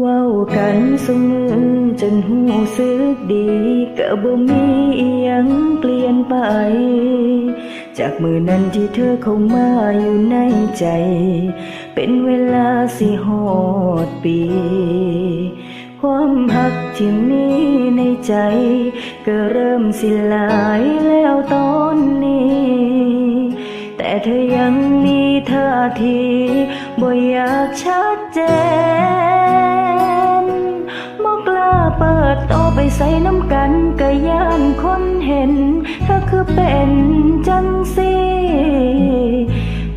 ว้ากันสมือจนหูสึกดีก็บ่มีอีหยังเปลี่ยนไป จากมือนั้นที่เธอเข้ามาอยู่ในใจ เป็นเวลาสิหอดปี ความหักที่มีในใจ ก็เริ่มสิลายแล้วตอนนี้ เธอยังมีท่าทีบ่อยากชัดเจนบอกกล้าเปิดโตไปใส่น้ำกันก็ย่านคนเห็นเธอคือเป็นจังสี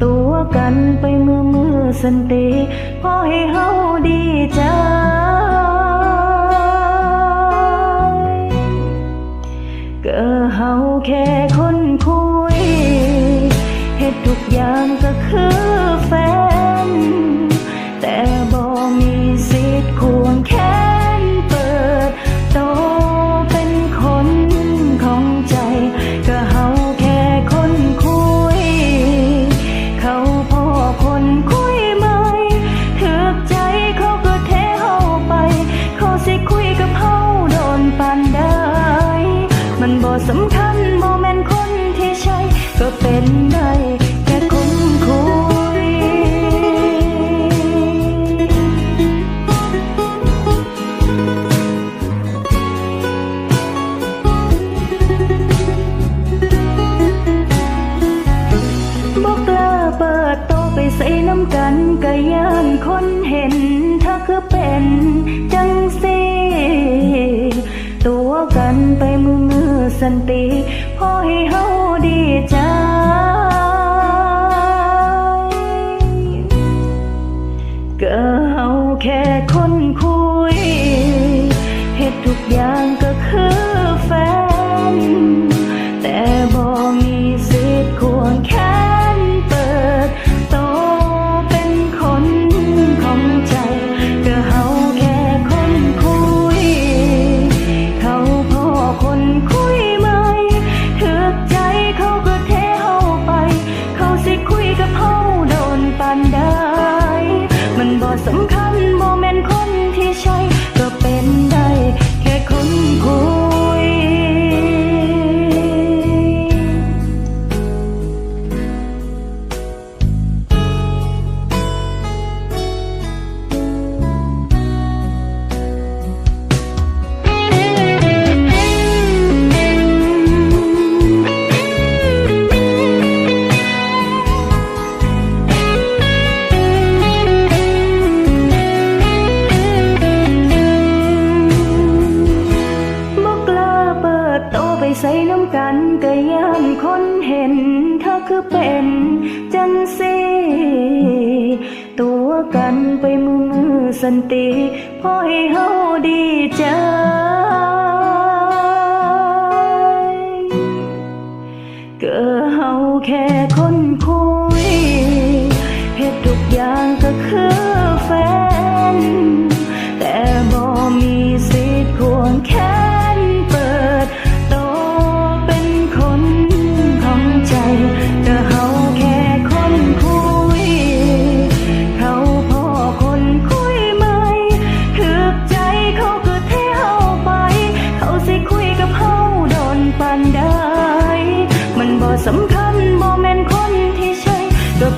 ตัวกันไปมือมือสันติพอ คนคุยไหมถึกใจเขาก็เทเฮาไป เขาสิคุยกับเฮาโดนปานใดมันบ่สำคัญ ใส่น้ำกันก็ย่านคนเห็น ถ้าคือเป็นจังสีตัวกันไปมือมือสันติพอให้เฮาดีใจก็เฮาแค่คนคุยเฮ็ดทุกอย่าง กันก็ย่านคนเห็นเธอคือเป็นจังสีตัวกันไปมือมือสันติพอให้เฮาดีใจก็เฮาแค่คนคุยเฮ็ดทุกอย่างก็คือ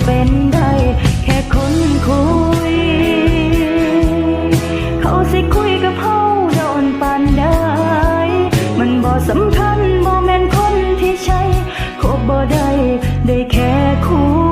เป็นได้แค่คนคุย เขาสิคุยกับเฮาโดนปานได้ มันบ่สำคัญบ่แม่นคนที่ใช่คบบ่ได้ได้แค่คุย